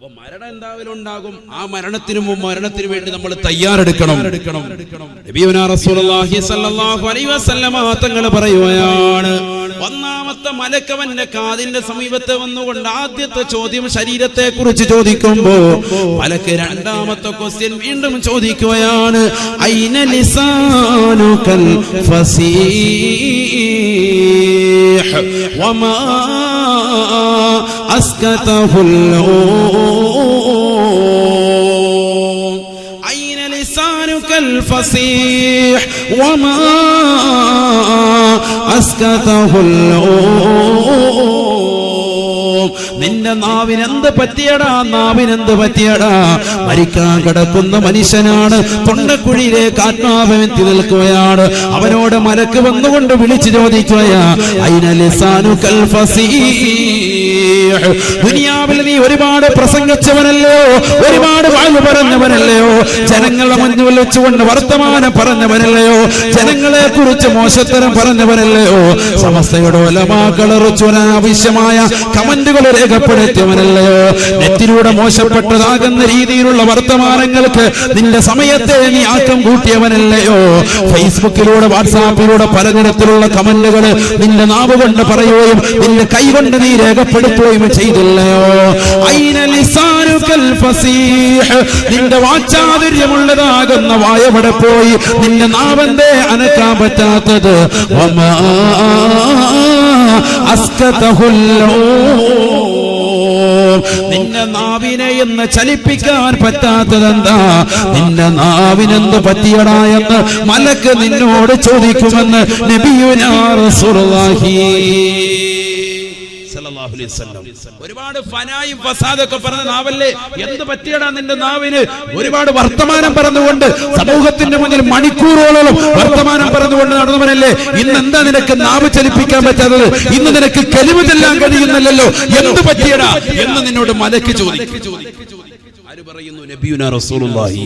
അപ്പൊ മരണം എന്തായാലും ഉണ്ടാകും. ആ മരണത്തിനും മരണത്തിനു വേണ്ടി നമ്മൾ തയ്യാറെടുക്കണം. തങ്ങൾ പറയുകയാണ് ഒന്നാമത്തെ മലക്കവന്റെ കാതിന്റെ സമീപത്തെ വന്നുകൊണ്ട് ആദ്യത്തെ ചോദ്യം ശരീരത്തെ കുറിച്ച് ചോദിക്കുമ്പോ മലക്ക് രണ്ടാമത്തെ ക്വസ്റ്റ്യൻ വീണ്ടും ചോദിക്കുകയാണ് ഐന ലിസാനുകൽ ഫസീഹ്? വമാ أسكته اللوم أين لسانك الفصيح وما أسكته اللوم നിന്റെ നാവിനെന്ത് പറ്റിയടാ? നാവിനെന്ത് പറ്റിയടാ? മരിക്കാൻ കിടക്കുന്ന മനുഷ്യനാണ്. തൊണ്ടക്കുഴിയിലേക്ക് ആത്മാവെത്തി നിൽക്കുകയാണ്. അവനോട് മലക്ക് വന്നുകൊണ്ട് വിളിച്ചു ചോദിക്കുകയാ ദുനിയാവിൽ നീ ഒരുപാട് പ്രസംഗിച്ചവനല്ലയോ? ഒരുപാട് വായു പറഞ്ഞവനല്ലയോ? ജനങ്ങളെ മുന്നിൽ വെച്ചുകൊണ്ട് വർത്തമാനം പറഞ്ഞവനല്ലയോ? ജനങ്ങളെ കുറിച്ച് മോശത്തരം പറഞ്ഞവനല്ലയോ? സമസ്തയുടെ ഒലമാക്കളറിച്ചുവനാവശ്യമായ കമന്റുകൾ രേഖപ്പെടുത്തിയവനല്ലയോ? നെറ്റിലൂടെ മോശപ്പെട്ടതാകുന്ന രീതിയിലുള്ള വർത്തമാനങ്ങൾക്ക് നിന്റെ സമയത്തെ നീ ആക്കം കൂട്ടിയവനല്ലയോ? ഫേസ്ബുക്കിലൂടെ വാട്സാപ്പിലൂടെ പലതരത്തിലുള്ള കമന്റുകൾ നിന്റെ നാവ് കൊണ്ട് പറയുകയും നിന്റെ കൈ കൊണ്ട് നീ രേഖപ്പെടുത്തുകയും ചെയ്തില്ലയോ? നിന്റെ വാചാതുര്യമുള്ളതാകുന്ന വായവിടെ പോയി? നിന്റെ നാവന്തേ അനക്കാൻ പറ്റാത്തത്? നിന്റെ നാവിനെ എന്ന് ചലിപ്പിക്കാൻ പറ്റാത്തതെന്താ? നിന്റെ നാവിനെന്ത് പറ്റിയടാ എന്ന് മലക്ക് നിന്നോട് ചോദിക്കുമെന്ന് നബിയുനാ റസൂലുള്ളാഹി. ഒരുപാട് ഫനായും ഫസാദൊക്കെ പറഞ്ഞ നാവല്ലേ? എന്ത് പറ്റിയടാ നിന്റെ നാവിന്? ഒരുപാട് വർത്തമാനം പറഞ്ഞുകൊണ്ട് സമൂഹത്തിന്റെ മുന്നിൽ മണിക്കൂറുകളോളം വർത്തമാനം പറഞ്ഞുകൊണ്ട് നടന്നവനല്ലേ? ഇന്ന് എന്താ നിനക്ക് നാവ് ചലിപ്പിക്കാൻ പറ്റാത്തത്? ഇന്ന് നിനക്ക് കലിവ് ചെല്ലാൻ കഴിയുന്നില്ലല്ലോ. എന്ത് പറ്റിയടാ? എന്ന് നിന്നോട് മലക്ക് ചോദിക്കും. ആര് പറയുന്നു? റസൂലുള്ളാഹി.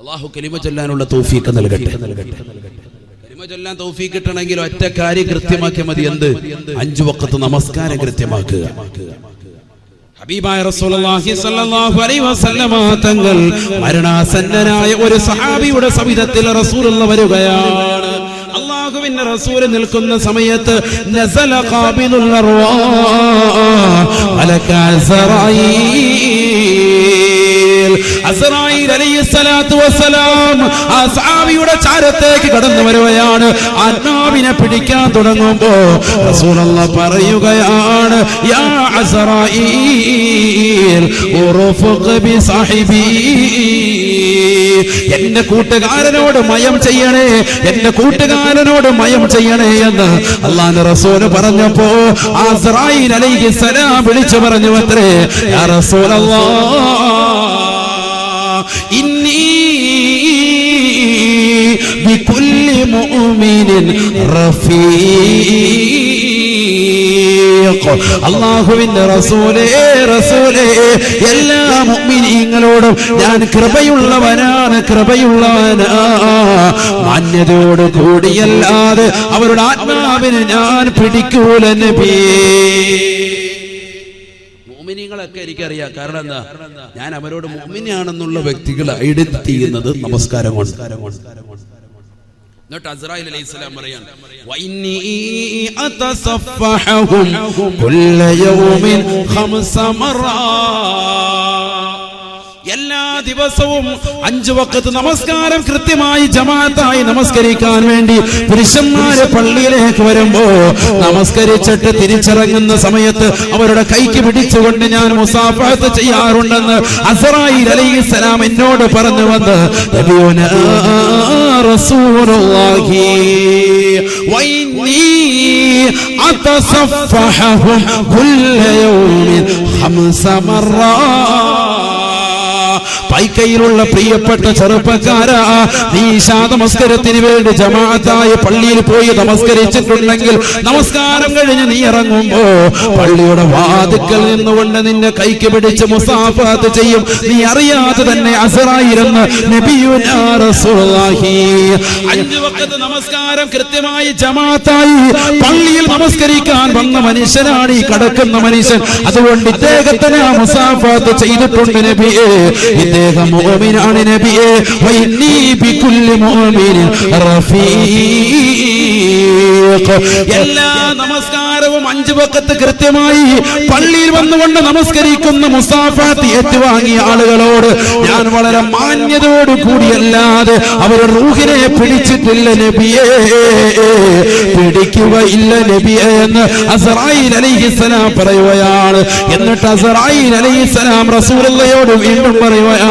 അള്ളാഹു കലിമ ചെല്ലാനുള്ള തോഫിയൊക്കെ നൽകട്ടെ. കലിമ ചൊല്ലാൻ തൗഫീഖ് കിട്ടണമെങ്കിൽ ഒറ്റ കാര്യം കൃത്യമാക്കിയ മതി. എന്ത്? അഞ്ചു വക്കത്ത് നമസ്കാരം കൃത്യമാക്കുക. ഹബീബായ റസൂലുള്ളാഹി സ്വല്ലല്ലാഹു അലൈഹി വസല്ലമ തങ്ങൾ മരണാസന്നനായ ഒരു സഹാബിയുടെ സവിധത്തിൽ റസൂലുള്ള വരികയാണ്. അള്ളാഹുവിന്റെ റസൂൽ നിൽക്കുന്ന സമയത്ത് നസല ഖാബിദുൽ അർവാഹ് മലക അസ്റായീൽ ആ സഹാബിയുടെ ചാരത്തേക്ക് കടന്നു വരുകയാണ്. ആത്മാവിനെ പിടിക്കാൻ തുടങ്ങുമ്പോ റസൂലുള്ള പറയുകയാണ് യാ അസ്റായീൽ ഉറുഫുഖ് ബി സാഹിബി. എന്റെ കൂട്ടുകാരനോട് മയം ചെയ്യണേ എന്റെ കൂട്ടുകാരനോട് മയം ചെയ്യണേ എന്ന് അള്ളാഹ് റസൂൽ പറഞ്ഞപ്പോ അസ്റായീൽ അലൈഹിസ്സലാം വിളിച്ചു പറഞ്ഞു അത്രേ യാ ബികുല്ലി മുഅ്മിനിൻ റഫീഖ് അള്ളാഹുവിന്റെ റസൂലേ റസൂലേ എല്ലാ മുഗ്മിനീങ്ങളോടും ഞാൻ കൃപയുള്ളവനാണ് കൃപയുള്ളവനാ. മാന്യതയോട് കൂടിയല്ലാതെ അവരുടെ ആത്മാവിന് ഞാൻ പിടിക്കൂല മോമിനികളൊക്കെ എനിക്കറിയാം. കാരണം എന്താ? ഞാൻ അവരോട് മോമിനിയാണെന്നുള്ള വ്യക്തികൾ ഐഡന്റിറ്റി ചെയ്യുന്നത് നമസ്കാരം കൊണ്ട്. എന്നിട്ട് അസ്രായിൽ അലൈഹി സ്വലാം പറയാൻ അതസഫഹും കുല്ല യൗമിൻ ഖംസ മറാ. എല്ലാ ദിവസവും അഞ്ചു വക്കത്ത് നമസ്കാരം കൃത്യമായി ജമാഅത്തായി നമസ്കരിക്കാൻ വേണ്ടി പുരുഷന്മാര് പള്ളിയിലേക്ക് വരുമ്പോ നമസ്കരിച്ചിട്ട് തിരിച്ചിറങ്ങുന്ന സമയത്ത് അവരുടെ കൈക്ക് പിടിച്ചുകൊണ്ട് ഞാൻ മുസാഫത്ത് ചെയ്യാറുണ്ടെന്ന് അസറായി അലൈഹി അലൈഹിസ്സലാം എന്നോട് പറഞ്ഞു വന്ന് നബിയുനാ റസൂലുള്ളാഹി വൈന്നി അതസഫഹും കുല്ല മൈക്കയിലുള്ള പ്രിയപ്പെട്ട ചെറുപ്പക്കാരാ. നീ ഈശാ നമസ്കാരത്തിന് വേണ്ടി ജമാഅത്തായി പള്ളിയിൽ പോയി നമസ്കരിച്ചിട്ടുണ്ടെങ്കിൽ നമസ്കാരം കഴിഞ്ഞ് നീ ഇറങ്ങുമ്പോ പള്ളിയുടെ വാതുക്കൽ നിന്നുകൊണ്ട് നിന്നെ കൈക്ക് പിടിച്ച് മുസാഫാത്ത് ചെയ്യും. നീ അറിയാതെ തന്നെ അസറായിരുന്ന് നമസ്കാരം കൃത്യമായി ജമാഅത്തായി പള്ളിയിൽ നമസ്കരിക്കാൻ വന്ന മനുഷ്യനാണ് ഈ കടക്കുന്ന മനുഷ്യൻ. അതുകൊണ്ട് ഇദ്ദേഹത്തിന് മുസാഫാത്ത് ചെയ്തിട്ടുണ്ട് നബിയെ. ഇദ്ദേഹം മോമിനാണ് നബിയെ എല്ലാ നമസ്കാരവും അഞ്ചു വക്കത്ത് കൃത്യമായി പള്ളിയിൽ വന്നുകൊണ്ട് നമസ്കരിക്കുന്ന മുസാഫാത്ത് ഏറ്റുവാങ്ങിയ ആളുകളോട് ഞാൻ വളരെ മാന്യതയോട് കൂടിയല്ലാതെ അവരെ റൂഹിനെ പിടിച്ചിട്ടില്ല നബിയെ. പിടിക്കുകയില്ല നബിയെ എന്ന് അസറായിൽ അലൈഹിസ്സലാം പറയുകയാണ്. എന്നിട്ട് അസറായിൽ അലൈഹിസ്സലാം റസൂലുള്ളയോട് വീണ്ടും പറയുകയാ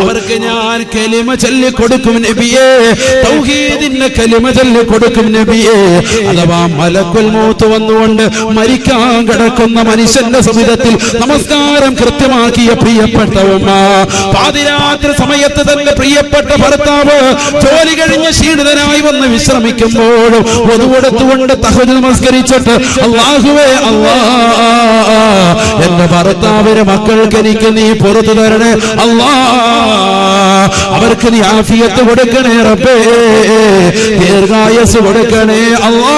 അവർക്ക് ഞാൻ കലിമ ചൊല്ലി കൊടുക്കും നബിയേ. തൗഹീദിന്റെ കലിമ ചൊല്ലി കൊടുക്കും നബിയേ. അഥവാ മലക്കുൽ മൂത്ത് വന്നുകൊണ്ട് മരിക്കാൻ കിടക്കുന്ന മനുഷ്യന്റെ സമിതത്തിൽ നമസ്കാരം കൃത്യമാക്കിയ പ്രിയപ്പെട്ട ഉമ്മ പാതിരാത്രി സമയത്ത് തന്നെ പ്രിയപ്പെട്ട ഭർത്താവ് ജോലി കഴിഞ്ഞ് ക്ഷീണിതനായി വന്ന് വിശ്രമിക്കുമ്പോഴും പൊതുവെടുത്തുകൊണ്ട് തഹജ് നമസ്കരിച്ചിട്ട് അള്ളാഹുവേ അള്ളാ എന്റെ ഭർത്താവിന് മക്കൾക്ക് എനിക്ക് നീ പുറത്തു തരണേ. അള്ളാ അവർക്ക് നീ ആഫിയത്ത് കൊടുക്കണേ റബ്ബേ. ദീർഘായസ് കൊടുക്കണേ അള്ളാ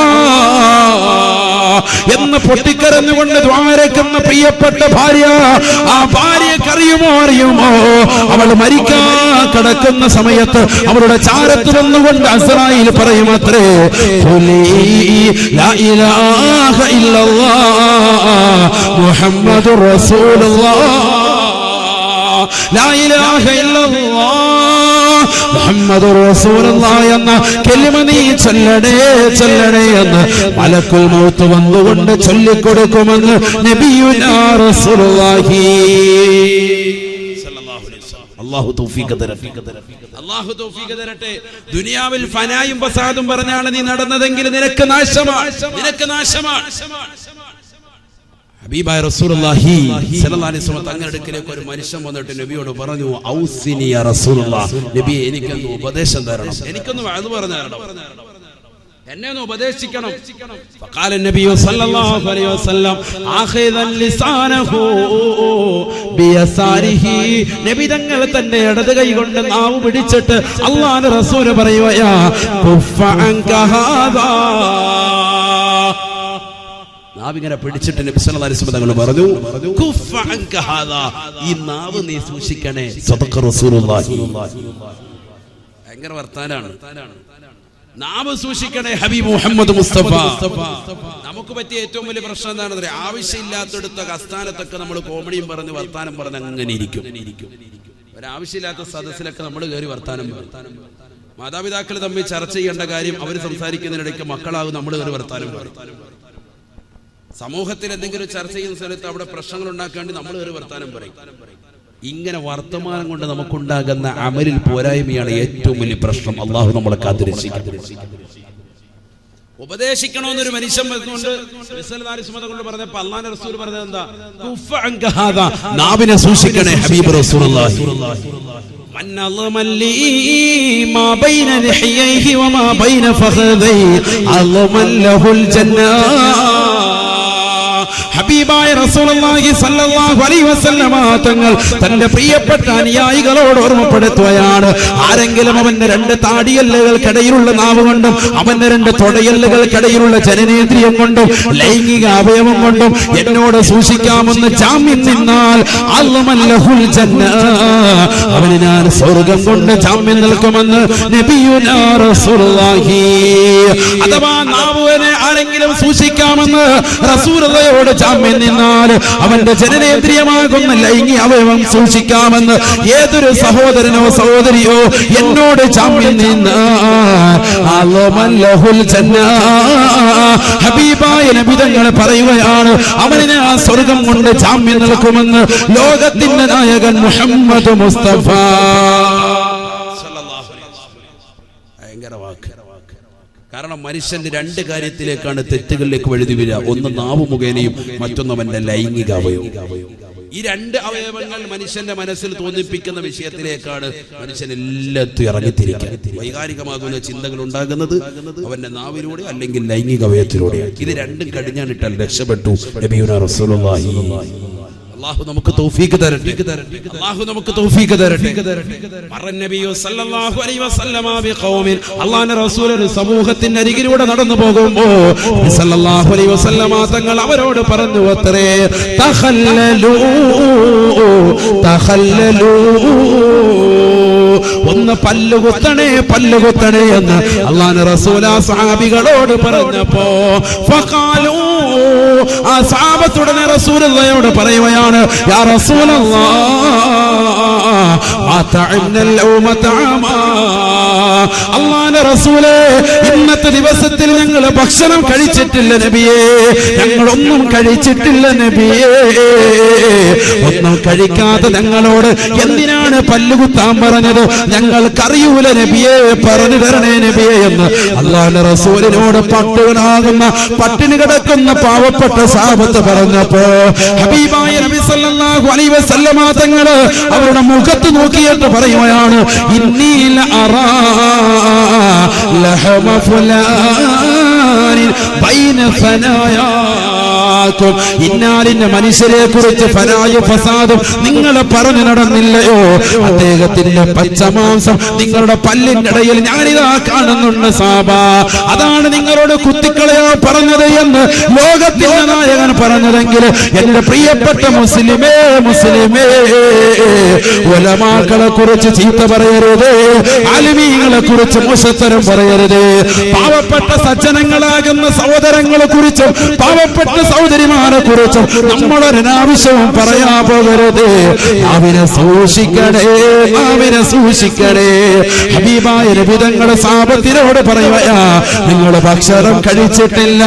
എന്ന് പൊട്ടിക്കരഞ്ഞുകൊണ്ട് ദ്വാരക്കുന്ന പ്രിയപ്പെട്ട ഭാര്യ ആ ഭാര്യക്കറിയുമോ അറിയുമോ അവൾ മരിക്കാൻ കിടക്കുന്ന സമയത്ത് അവളുടെ ചാരത്ത് വന്നുകൊണ്ട് അസറായിൽ ചൊല്ലടേ ചൊല്ലടേ എന്ന് മലക്കുൽ മൗത്ത് വന്നുകൊണ്ട് ചൊല്ലിക്കൊടുക്കുമെന്ന് നബിയുനാ റസൂലുള്ളാഹി അള്ളാഹു തൗഫീഖ് തരട്ടെ. അള്ളാഹു തൗഫീഖ് തരട്ടെ. ദുനിയാവിൽ ഫനായും ഫസാദും പറഞ്ഞാണ് നീ നടന്നതെങ്കിൽ നിനക്ക് നാശമാണ്. നിനക്ക് നാശമാണ്. ഹബീബായ റസൂലുള്ളാഹി സ്വല്ലല്ലാഹി അലൈഹി വസല്ലം തങ്ങളുടെ അടുക്കലേക്ക് ഒരു മനുഷ്യൻ വന്നിട്ട് നബിയോട് പറഞ്ഞു ഔസിനി യാ റസൂലുള്ളാഹ് നബിയെ എനിക്കൊന്ന് ഉപദേശം തരണം എനിക്കൊന്ന് വഅദ് പറഞ്ഞു തരണം എന്നെ ഒന്ന് ഉപദേശിക്കണം فقال النبي صلى الله عليه وسلم اخذا لسانه بيساره നബി തങ്ങൾ തന്റെ ഇടത് കൈ കൊണ്ട് നാവ് പിടിച്ചിട്ട് അല്ലാഹുവിന്റെ റസൂൽ പറയുകയാ കുഫ അൻക ഹാദാ നാവിങ്ങനെ പിടിച്ചിട്ട് നബി സല്ലല്ലാഹു അലൈഹി വസല്ലം തങ്ങൾ പറഞ്ഞു ഈ നാവ് നീ സൂക്ഷിക്കണേ. ഭയങ്കര വർത്താനാണ്. നാവ് സൂക്ഷിക്കണേ ഹബീബ് മുഹമ്മദ് മുസ്തഫ. നമുക്ക് പറ്റിയ ഏറ്റവും വലിയ പ്രശ്നം എന്താണെന്ന് ആവശ്യമില്ലാത്തടുത്ത അസ്ഥാനത്തൊക്കെ നമ്മൾ കോമഡിയും പറഞ്ഞ് വർത്താനം പറഞ്ഞ് അങ്ങനെ ഇരിക്കും. ഒരാവശ്യമില്ലാത്ത സദസ്സിലൊക്കെ നമ്മൾ കയറി വർത്താനം വർത്താനം മാതാപിതാക്കൾ തമ്മിൽ ചർച്ച ചെയ്യേണ്ട കാര്യം അവർ സംസാരിക്കുന്നതിനിടയ്ക്ക് മക്കളാകും നമ്മൾ കയറി വർത്താനം പറയും. സമൂഹത്തിൽ എന്തെങ്കിലും ചർച്ച ചെയ്യുന്ന സ്ഥലത്ത് അവിടെ പ്രശ്നങ്ങൾ ഉണ്ടാക്കാണ്ടി നമ്മൾ ഒരു വർത്താനം പറയും. ഇങ്ങനെ വർത്തമാനം കൊണ്ട് നമുക്കുണ്ടാകുന്ന അമലിൽ പോരായ്മയാണ് ഏറ്റവും വലിയ പ്രശ്നം. അള്ളാഹു നമ്മളെ കാത്തിരക്ഷിക്കും. ഉപദേശിക്കണമെന്നൊരു മനുഷ്യൻ വരുന്നുണ്ട് കൊണ്ട് പറഞ്ഞപ്പോ അള്ളാന്റെ റസൂൽ പറഞ്ഞത് എന്താ. നാവിനെ സൂക്ഷിക്കണേ ഹബീബ് റസൂലുള്ളാഹി. Papi ഹബീബായ റസൂലുള്ളാഹി സ്വല്ലല്ലാഹു അലൈഹി വസല്ലമ തങ്ങൾ തന്റെ പ്രിയപ്പെട്ട അനുയായികളോട് ഓർമ്മപ്പെടുത്തുകയാണ്. ആരെങ്കിലും അവന്റെ രണ്ട് താടിയല്ലുകൾക്കിടയിലുള്ള നാവ് കൊണ്ടും അവന്റെ രണ്ട് തൊടയല്ലുകൾക്കിടയിലുള്ള ജനനേന്ദ്രിയം കൊണ്ടും ലൈംഗിക അവയവം കൊണ്ടും എന്നോട് സൂക്ഷിക്കാമെന്ന് ജാമ്യം നിന്നാൽ അല്ലമല്ലഹുൽ ജന്ന അവന് ഞാൻ സ്വർഗം കൊണ്ട് ജാമ്യം നിൽക്കുമെന്ന് നബിയുനാ റസൂലുള്ളാഹി. അഥവാ നാവുവിനെ ആരെങ്കിലും സൂക്ഷിക്കാമെന്ന് റസൂലയോട് ജാമ്യം നിന്നാൽ അവന്റെ ജനനേന്ദ്രിയമാകുന്ന ലൈംഗിക അവയവം സൂക്ഷിക്കാമെന്ന് ഏതൊരു സഹോദരനോ സഹോദരിയോ എന്നോട് ചാമ്യം ജന്ന. ഹബീബായ നബിതങ്ങൾ പറയുകയാണ് അവനെ ആ സ്വർഗം കൊണ്ട് ചാമ്യം നിൽക്കുമെന്ന് ലോകത്തിന്റെ നായകൻ മുഹമ്മദ് മുസ്തഫ. ഭയങ്കര വാക്ക്. കാരണം മനുഷ്യന്റെ രണ്ട് കാര്യത്തിലേക്കാണ് തെറ്റുകളിലേക്ക് വഴുതി വീഴുക ഒന്ന് നാവ് മുഖേനയും മറ്റൊന്നവന്റെ ലൈംഗിക അവയവം. ഈ രണ്ട് അവയവങ്ങൾ മനുഷ്യന്റെ മനസ്സിൽ തോന്നിപ്പിക്കുന്ന വിഷയത്തിലേക്കാണ് മനുഷ്യൻ എല്ലാത്തും ഇറങ്ങിത്തിരിക്കുക. വൈകാരികമാകുന്ന ചിന്തകൾ ഉണ്ടാകുന്നത് അവന്റെ നാവിലൂടെ അല്ലെങ്കിൽ ലൈംഗിക അവയത്തിലൂടെ ഇത് രണ്ടും കടിഞ്ഞാണിട്ടാൽ രക്ഷപ്പെട്ടു നബിയുന റസൂലുള്ളാഹി. നമുക്ക് തൗഫീഖ് തരട്ടെ. നമുക്ക് തൗഫീഖ് തരട്ടെ. സല്ലല്ലാഹു അലൈഹി വസല്ലമ റസൂൽ ഒരു സമൂഹത്തിന്റെ അരികിലൂടെ നടന്നു പോകുമ്പോ നബി സല്ലല്ലാഹു അലൈഹി വസല്ലമ തങ്ങൾ അവരോട് പറഞ്ഞു അത്രേ തഖല്ലലൂ തഖല്ലലൂ ഒന്ന് പല്ലുകുത്തണേ പല്ലുകുത്തണേ എന്ന് അള്ളാഹു റസൂൽ ആ സഹാബികളോട് പറഞ്ഞപ്പോ ഫഖാലൂ ആ സാപത്തുടനെ റസൂലുള്ളയോട് പറയുകയാണ് അള്ളാഹുവിന്റെ റസൂലേ ഇന്നത്തെ ദിവസത്തിൽ ഞങ്ങൾ ഭക്ഷണം കഴിച്ചിട്ടില്ല നബിയേ. ഞങ്ങളൊന്നും കഴിച്ചിട്ടില്ല നബിയേ. ഒന്നും കഴിക്കാതെ ഞങ്ങളോട് എന്തിനാണ് പല്ലുകുത്താൻ പറഞ്ഞത്? ഞങ്ങൾക്കറിയൂല നബിയേ. പറഞ്ഞു തരണേ നബിയേ എന്ന്. അള്ളാഹ് റസൂലിനോട് പട്ടുകളാകുന്ന പട്ടിണി കിടക്കുന്ന പാവപ്പെട്ട സാപത്ത് പറഞ്ഞപ്പോ ഹബീബായ നബി സല്ലല്ലാഹു അലൈഹി വസല്ലമ തങ്ങളെ അവരുടെ മുഖത്ത് നോക്കിയിട്ട് പറയുകയാണ് ഇന്നീല അറാ ലഹമ ഫുലാനിൻ ബൈന ഫനായാക്കും ഇന്നാലിന്റെ മനുഷ്യരെ കുറിച്ച് ഫനായ ഫസാദും നിങ്ങൾ പറഞ്ഞു നടന്നില്ലയോ? അദ്ദേഹത്തിന്റെ പച്ചമാംസം നിങ്ങളുടെ പല്ലിന്റെ ഇടയിൽ ഞാനിതാ കാണുന്നുണ്ട് സാബ. അതാണ് നിങ്ങളോട് കുത്തിക്കളയോ പറഞ്ഞത് എന്ന് ലോകത്തിന്റെ നായകൻ പറഞ്ഞതെങ്കിൽ എന്റെ പ്രിയപ്പെട്ട മുസ്ലിമേ മുസ്ലിമേ ഒലമാക്കളെ കുറിച്ച് ചീത്ത പറയരുത് ആലിമീങ്ങളെ കുറിച്ച് മോശത്തരം പറയരുത്. പാവപ്പെട്ട സജ്ജനങ്ങളാകുന്ന സഹോദരങ്ങളെ കുറിച്ചും പാവപ്പെട്ട സഹോദരിമാരെ കുറിച്ചും നമ്മളൊരനാവശ്യവും പറയാ പോകരുത്. അവനെ സൂക്ഷിക്കണേ അവനെ സൂക്ഷിക്കണേ. ഹബീബായ രവിതങ്ങളെ സാപത്തിനോട് പറയുകയാ നിങ്ങൾ ഭക്ഷണം കഴിച്ചിട്ടില്ല.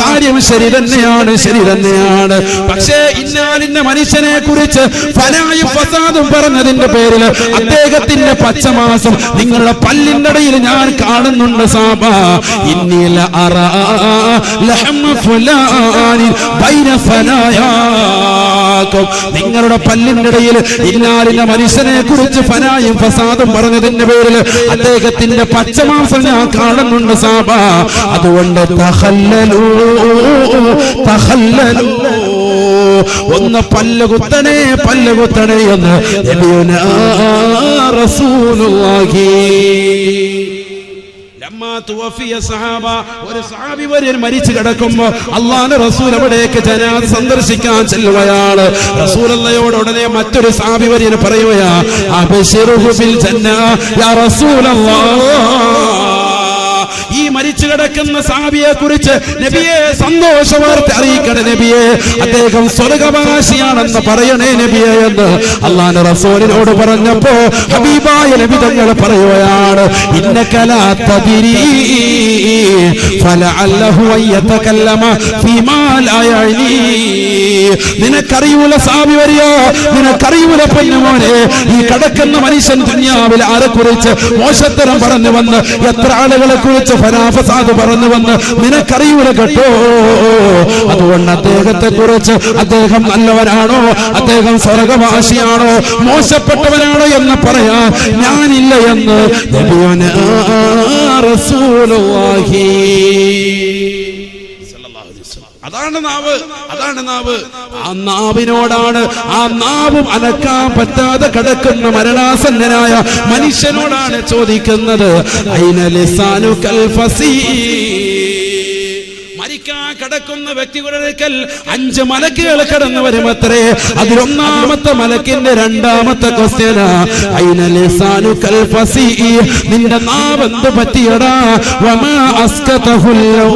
കാര്യം ശരി തന്നെയാണ് ശരി തന്നെയാണ് പക്ഷേ ഇന്നാലിന്റെ മനുഷ്യനെ കുറിച്ച് ഫലായും ഫസാദും പറഞ്ഞതിന്റെ പേരിൽ അദ്ദേഹത്തിന്റെ പച്ചമാസം നിങ്ങളുടെ പല്ലിന്റെ ഇടയിൽ ഞാൻ കാണുന്നുണ്ട് സാബ. ഇന്നില അറ ലഹമ ഫുലാനിൻ ബൈന ഫനായാകും നിങ്ങളുടെ പല്ലിന്റെ ഇടയിൽ ഇന്നാലിന്റെ മനുഷ്യനെ കുറിച്ച് ഫനായും ഫസാദും പറഞ്ഞതിന്റെ പേരിൽ അദ്ദേഹത്തിന്റെ പച്ചമാംസം ഞാൻ കാണുന്നുണ്ട് സാബ. അതുകൊണ്ട് തഹല്ലലൂ തഹല്ലലൂ. ഒന്ന് പല്ല് കുത്തണേ പല്ല് കുത്തണേ എന്ന് റസൂലുള്ളാഹി. ഒരു സഹാബി വര്യൻ മരിച്ചു കിടക്കുമ്പോ അള്ളാന്റെ റസൂൽ അവിടേക്ക് ജനാദ സന്ദർശിക്കാൻ ചെല്ലുകയാണ്. റസൂലയോട് ഉടനെ മറ്റൊരു സഹാബി വര്യൻ പറയുകയാ ബിൽ ജന്ന യാ റസൂലല്ലാഹ് ഈ മരിച്ചു കിടക്കുന്ന സാബിയെ കുറിച്ച് നബിയെ സന്തോഷ വാർത്ത അറിയിക്കണേ നബിയെ. അദ്ദേഹം സ്വർഗവാസിയാണെന്ന് പറയണേ നബിയെ എന്ന് അള്ളാന്റെ റസൂലിനോട് പറഞ്ഞപ്പോ ഹബീബായ നബി തങ്ങൾ പറയുകയാണ് ഇന്നകലാത്തതിരി ഫലഅല്ലഹു അയ്യതകല്ലമ ഫീമാ ലാ യഅനി നിനക്കറിയൂല സാബി വരിയോ നിനക്കറിയൂല പൊന്നുമോനെ ഈ കടക്കുന്ന മനുഷ്യൻ ദുന്യാവിൽ ആരെ കുറിച്ച് മോശത്തരം പറഞ്ഞു വന്ന് എത്ര ആളുകളെ കുറിച്ച് ഫനാഫസാദ് പറഞ്ഞു വന്ന് നിനക്കറിയൂല കേട്ടോ? അതുകൊണ്ട് അദ്ദേഹത്തെ കുറിച്ച് അദ്ദേഹം നല്ലവരാണോ? അദ്ദേഹം സ്വർഗവാസിയാണോ? മോശപ്പെട്ടവനാണോ എന്ന് പറയാ ഞാനില്ല എന്ന് നബിയുനാ റസൂലുള്ളാഹി. അതാണ് നാവ് അതാണ് നാവ്. ആ നാവിനോടാണ് ആ നാവും അനക്കാൻ പറ്റാതെ കിടക്കുന്ന മരണാസന്നനായ മനുഷ്യനോടാണ് ചോദിക്കുന്നത് മരിക്കാൻ കിടക്കുന്ന വ്യക്തികളുടെ അടുക്കൽ അഞ്ച് മലക്കുകൾ കടന്നു വരുമത്രേ. അതിലൊന്നാമത്തെ മലക്കിന്റെ രണ്ടാമത്തെ ക്വസ്റ്റ്യന ലിസാനു കൽ ഫസീ? നിന്റെ നാവ് എന്ത് പറ്റിയടാ? വമാ അസ്കതഹുൽ ആ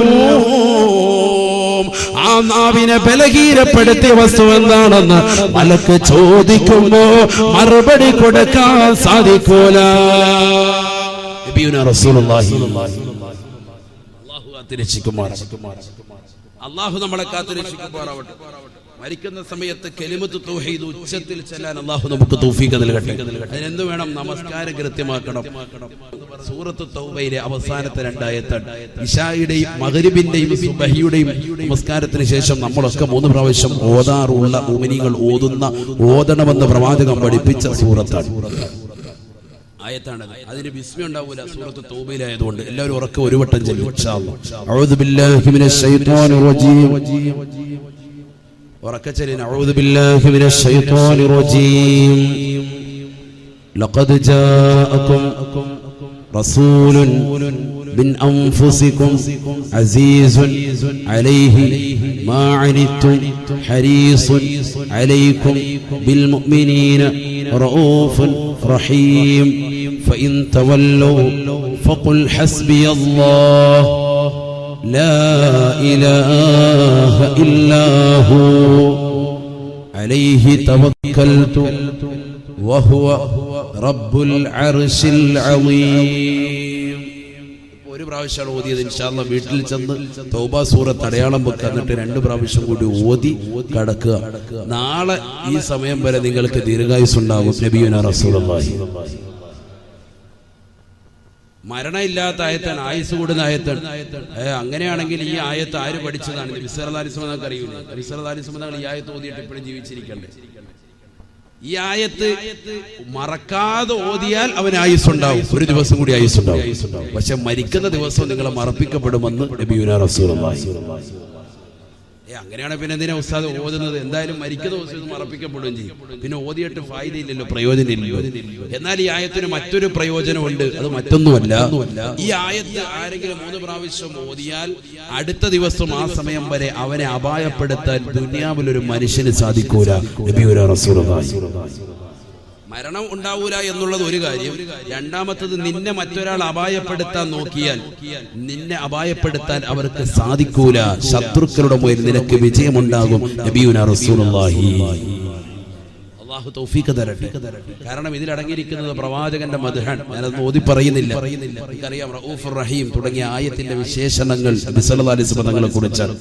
നാവിനെ ബലഹീനപ്പെടുത്തിയ വസ്തു എന്താണെന്ന് മലക്ക് ചോദിക്കുമ്പോ മറുപടി കൊടുക്കാൻ സാധിക്കൂല. ആ കാത്തുരക്ഷിക്കുമാറാവട്ടെ. അള്ളാഹു നമ്മളെ കാത്തുരക്ഷിക്കുമാറാവട്ടെ. മരിക്കുന്ന സമയത്ത് കെലിമത്ത് തൗഹീദ് ഉച്ചത്തിൽ ചെല്ലാൻ അള്ളാഹു നമുക്ക് തൗഫീഖ് നൽകട്ടെ. അതിനെന്ത് വേണം? നമസ്കാരം കൃത്യമാക്കണം. സൂറത്ത് തൗബയിലെ അവസാനത്തെ രണ്ടായത്താണ്. ഇഷായുടെയും മകരിബിന്റെയും സുബഹിയുടെയും നമസ്കാരത്തിന് ശേഷം നമ്മളൊക്കെ മൂന്ന് പ്രാവശ്യം ഓതാറുള്ള ഉമിനികൾ ഓതുന്ന ഓതണമെന്ന് പ്രവാചകം പഠിപ്പിച്ച സൂറത്താണ്. ആയത്താണ് അതിന് വിസ്മയം ഉണ്ടാവൂല. സൂറത്ത് തൗബയിലായതുകൊണ്ട് എല്ലാവരും ഉറക്കെ ഒരു വട്ടം ചെല്ലും وركتل نعوذ بالله من الشيطان الرجيم لقد جاءكم رسول من أنفسكم عزيز عليه ما عنتم حريص عليكم بالمؤمنين رؤوف رحيم فإن تولوا فقل حسبي الله لا إله إلا هو عليه توكلت وهو رب العرش العظيم ഒരു പ്രാവശ്യമാണ് ഓതിയത് ഇൻഷാല്ല വീട്ടിൽ ചെന്ന് തൗബ സൂറത്ത് അടയാളം വെക്കുക എന്നിട്ട് രണ്ട് പ്രാവശ്യം കൂടി ഓതി കടക്കുക നാളെ ഈ സമയം വരെ നിങ്ങൾക്ക് ദീർഘായുസ് ഉണ്ടാകും നബിയുന റസൂലുള്ളാഹി മരണമില്ലാത്ത ആയത്താണ് ആയുസ് കൂടുന്ന ആയത്താണ് അങ്ങനെയാണെങ്കിൽ ഈ ആയത്ത് ആര് പഠിച്ചതാണ്? നബിസറദാലിസ്മ നമുക്ക് അറിയില്ല നബിസറദാലിസ്മ തങ്ങൾ ഈ ആയത്ത് ഓതിയിട്ട് ഇപ്പോഴും ജീവിച്ചിരിക്കണ്ടേ? ഈ ആയത്ത് മറക്കാതെ ഓതിയാൽ അവൻ ആയുസ് ഉണ്ടാവും ഒരു ദിവസം കൂടി ആയുസ് ഉണ്ടാവും പക്ഷെ മരിക്കുന്ന ദിവസം നിങ്ങളെ മറപ്പിക്കപ്പെടുമെന്ന് നബിയുന ഏ അങ്ങനെയാണ് പിന്നെ എന്തിനാ ഉസ്താദ് ഓതുന്നത്? എന്തായാലും മരിക്കുന്ന ദിവസം മറപ്പിക്കപ്പെടുകയും ചെയ്യും. പിന്നെ ഓതിയിട്ട് ഫായതയില്ലല്ലോ പ്രയോജനമില്ലല്ലോ എന്നാൽ ഈ ആയത്തിന് മറ്റൊരു പ്രയോജനമുണ്ട്. അത് മറ്റൊന്നുമല്ല ഈ ആയത്ത് ആരെങ്കിലും മൂന്ന് പ്രാവശ്യം ഓതിയാൽ അടുത്ത ദിവസം ആ സമയം വരെ അവനെ അപായപ്പെടുത്താൻ ദുനിയാവിലൊരു മനുഷ്യന് സാധിക്കൂല. നബിയുന റസൂലുള്ളാഹി. മരണം ഉണ്ടാവൂല എന്നുള്ളത് ഒരു കാര്യം. രണ്ടാമത്തത് നിന്നെ മറ്റൊരാൾ അപായപ്പെടുത്താൻ നോക്കിയാൽ നിന്നെ അപായപ്പെടുത്താൻ അവർക്ക് സാധിക്കൂല. ശത്രുക്കളുടെ മുന്നിൽ നിനക്ക് വിജയമുണ്ടാകും. അള്ളാഹു തൗഫീഖ് തരട്ടെ. കാരണം ഇതിൽ അടങ്ങിയിരിക്കുന്നത് പ്രവാചകന്റെ മധുഹൻ ഞാനത് ഓതി പറയുന്നില്ല. അറിയാം റഹീം തുടങ്ങിയ ആയത്തിന്റെ വിശേഷണങ്ങൾ കുറിച്ചാണ്.